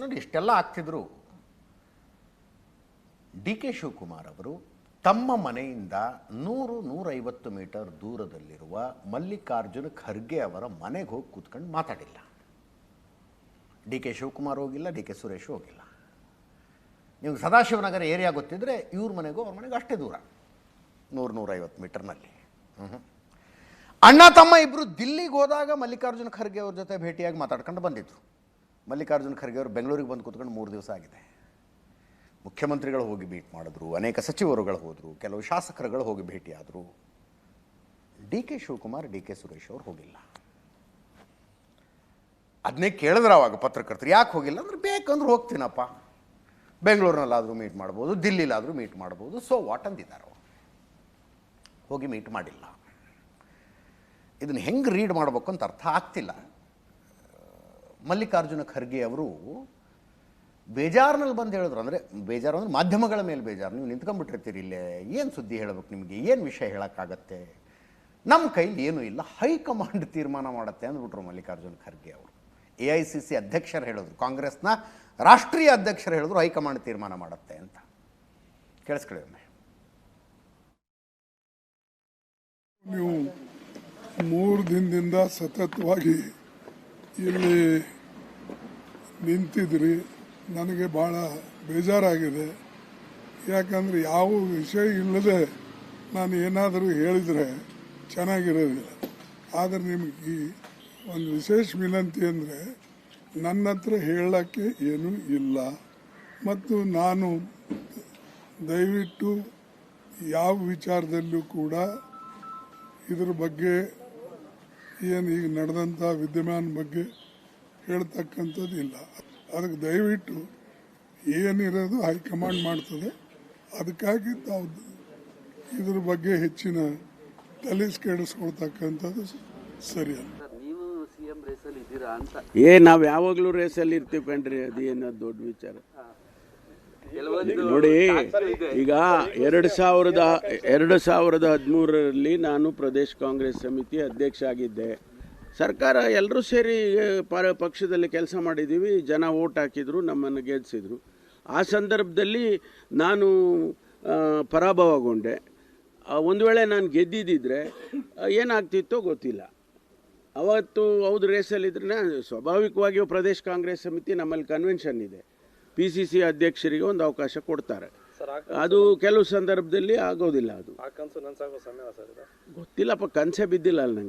ನೋಡಿ, ಇಷ್ಟೆಲ್ಲ ಆಗ್ತಿದ್ರು. D K Shivakumar ಅವರು ತಮ್ಮ ಮನೆಯಿಂದ ನೂರು ನೂರೈವತ್ತು ಮೀಟರ್ ದೂರದಲ್ಲಿರುವ ಮಲ್ಲಿಕಾರ್ಜುನ ಖರ್ಗೆ ಅವರ ಮನೆಗೆ ಹೋಗಿ ಕೂತ್ಕೊಂಡು ಮಾತಾಡಿಲ್ಲ. ಡಿ ಕೆ ಶಿವಕುಮಾರ್ ಹೋಗಿಲ್ಲ, ಡಿ ಕೆ ಸುರೇಶ್ ಹೋಗಿಲ್ಲ. ನಿಮ್ಗೆ ಸದಾಶಿವನಗರ ಏರಿಯಾ ಗೊತ್ತಿದ್ದರೆ ಇವ್ರ ಮನೆಗೂ ಅವ್ರ ಮನೆಗೂ ಅಷ್ಟೇ ದೂರ, ನೂರು ನೂರೈವತ್ತು ಮೀಟರ್ನಲ್ಲಿ. ಹ್ಞೂ ಅಣ್ಣ ತಮ್ಮ ಇಬ್ಬರು ದಿಲ್ಲಿಗೆ ಹೋದಾಗ ಮಲ್ಲಿಕಾರ್ಜುನ ಖರ್ಗೆ ಅವ್ರ ಜೊತೆ ಭೇಟಿಯಾಗಿ ಮಾತಾಡ್ಕೊಂಡು ಬಂದಿದ್ರು. ಮಲ್ಲಿಕಾರ್ಜುನ ಖರ್ಗೆ ಅವರು ಬೆಂಗಳೂರಿಗೆ ಬಂದು ಕೂತ್ಕೊಂಡು ಮೂರು ದಿವಸ ಆಗಿದೆ. ಮುಖ್ಯಮಂತ್ರಿಗಳು ಹೋಗಿ ಮೀಟ್ ಮಾಡಿದ್ರು, ಅನೇಕ ಸಚಿವರುಗಳು ಹೋದರು, ಕೆಲವು ಶಾಸಕರುಗಳು ಹೋಗಿ ಭೇಟಿಯಾದರು. D K Shivakumar, D K Suresh ಅವರು ಹೋಗಿಲ್ಲ. ಅದನ್ನೇ ಕೇಳಿದ್ರೆ ಅವಾಗ ಪತ್ರಕರ್ತರು, ಯಾಕೆ ಹೋಗಿಲ್ಲ ಅಂದ್ರೆ ಬೇಕಂದ್ರೆ ಹೋಗ್ತೀನಪ್ಪ. ಬೆಂಗಳೂರಿನಲ್ಲಾದರೂ ಮೀಟ್ ಮಾಡ್ಬೋದು ದಿಲ್ಲಿಲಾದರೂ ಮೀಟ್ ಮಾಡ್ಬೋದು ಸೊ ವಾಟ್ ಅಂದಿದ್ದಾರೆ ಹೋಗಿ ಮೀಟ್ ಮಾಡಿಲ್ಲ. ಇದನ್ನು ಹೆಂಗೆ ರೀಡ್ ಮಾಡಬೇಕು ಅಂತ ಅರ್ಥ ಆಗ್ತಿಲ್ಲ. ಮಲ್ಲಿಕಾರ್ಜುನ ಖರ್ಗೆ ಅವರು ಬೇಜಾರ್ನಲ್ಲಿ ಬಂದು ಹೇಳಿದ್ರು. ಅಂದರೆ ಬೇಜಾರು ಅಂದರೆ ಮಾಧ್ಯಮಗಳ ಮೇಲೆ ಬೇಜಾರು. ನೀವು ನಿಂತ್ಕೊಂಡ್ಬಿಟ್ಟಿರ್ತೀರಿ ಇಲ್ಲೇ. ಏನು ಸುದ್ದಿ ಹೇಳಬೇಕು ನಿಮಗೆ? ಏನು ವಿಷಯ ಹೇಳೋಕ್ಕಾಗತ್ತೆ? ನಮ್ಮ ಕೈಲಿ ಏನೂ ಇಲ್ಲ. ಹೈಕಮಾಂಡ್ ತೀರ್ಮಾನ ಮಾಡುತ್ತೆ ಅಂದ್ಬಿಟ್ರು ಮಲ್ಲಿಕಾರ್ಜುನ ಖರ್ಗೆ ಅವರು. ಎ ಐ ಸಿ ಸಿ ಅಧ್ಯಕ್ಷರು ಹೇಳಿದ್ರು. ಕಾಂಗ್ರೆಸ್ನ ರಾಷ್ಟ್ರೀಯ ಅಧ್ಯಕ್ಷರು ಹೇಳಿದ್ರು, ಹೈಕಮಾಂಡ್ ತೀರ್ಮಾನ ಮಾಡುತ್ತೆ ಅಂತ. ಕೇಳಿಸ್ಕೊಳ್ಳಿ ನೀವು ಮೂರು ದಿನದಿಂದ ಸತತವಾಗಿ ಇಲ್ಲಿ ನಿಂತಿದ್ರಿ, ನನಗೆ ಭಾಳ ಬೇಜಾರಾಗಿದೆ. ಯಾಕಂದರೆ ಯಾವ ವಿಷಯ ಇಲ್ಲದೆ ನಾನು ಏನಾದರೂ ಹೇಳಿದರೆ ಚೆನ್ನಾಗಿರೋದಿಲ್ಲ ಆದರೆ ನಿಮಗೆ ಒಂದು ವಿಶೇಷ ವಿನಂತಿ ಅಂದರೆ ನನ್ನ ಹತ್ರ ಹೇಳೋಕ್ಕೆ ಏನೂ ಇಲ್ಲ. ಮತ್ತು ನಾನು ದಯವಿಟ್ಟು ಯಾವ ವಿಚಾರದಲ್ಲೂ ಕೂಡ ಇದ್ರ ಬಗ್ಗೆ ಏನು ಈಗ ನಡೆದಂಥ ವಿದ್ಯಮಾನ ಬಗ್ಗೆ ಹೇಳ್ತಕ್ಕಂಥದ್ದು ಇಲ್ಲ ಅದಕ್ಕೆ ದಯವಿಟ್ಟು ಏನಿರೋದು ಹೈಕಮಾಂಡ್ ಮಾಡ್ತದೆ. ಅದಕ್ಕಾಗಿ ತಾವು ಇದ್ರ ಬಗ್ಗೆ ಹೆಚ್ಚಿನ ತಲೆಸ್ ಕೆಡಿಸ್ಕೊಳ್ತಕ್ಕಂಥದ್ದು ಸರಿಯಲ್ಲ ನೀವು ಸಿಎಂ ರೇಸಲ್ಲಿ ಇದ್ದೀರಾ ಅಂತ. ಏ ನಾವು ಯಾವಾಗಲೂ ರೇಸಲ್ಲಿ ಇರ್ತೀವಿ ಕಣ್ರಿ ಅದೇನೋ ದೊಡ್ಡ ವಿಚಾರ. ನೋಡಿ ಈಗ ಎರಡು ಸಾವಿರದ ಎರಡು ಸಾವಿರದ ಹದಿಮೂರರಲ್ಲಿ ನಾನು ಪ್ರದೇಶ್ ಕಾಂಗ್ರೆಸ್ ಸಮಿತಿ ಅಧ್ಯಕ್ಷ ಆಗಿದ್ದೆ. ಸರ್ಕಾರ ಎಲ್ಲರೂ ಸೇರಿ ಪ ಪಕ್ಷದಲ್ಲಿ ಕೆಲಸ ಮಾಡಿದ್ದೀವಿ. ಜನ ಓಟ್ ಹಾಕಿದರು ನಮ್ಮನ್ನು ಗೆಲ್ಲಿಸಿದರು ಆ ಸಂದರ್ಭದಲ್ಲಿ ನಾನು ಪರಾಭವಗೊಂಡೆ. ಒಂದು ವೇಳೆ ನಾನು ಗೆದ್ದಿದ್ದಿದ್ರೆ ಏನಾಗ್ತಿತ್ತೋ ಗೊತ್ತಿಲ್ಲ. ಅವತ್ತು ಹೌದು ರೇಸಲ್ಲಿದ್ರೆ ಸ್ವಾಭಾವಿಕವಾಗಿ ಪ್ರದೇಶ ಕಾಂಗ್ರೆಸ್ ಸಮಿತಿ ನಮ್ಮಲ್ಲಿ ಕನ್ವೆನ್ಷನ್ ಇದೆ. ಪಿ ಸಿ ಸಿ ಅಧ್ಯಕ್ಷರಿಗೆ ಒಂದು ಅವಕಾಶ ಕೊಡ್ತಾರೆ. ಅದು ಕೆಲವು ಸಂದರ್ಭದಲ್ಲಿ ಆಗೋದಿಲ್ಲ ಅದು. ಗೊತ್ತಿಲ್ಲಪ್ಪ ಕನಸೇ ಬಿದ್ದಿಲ್ಲ ಅಲ್ಲಿ ನಂಗೆ.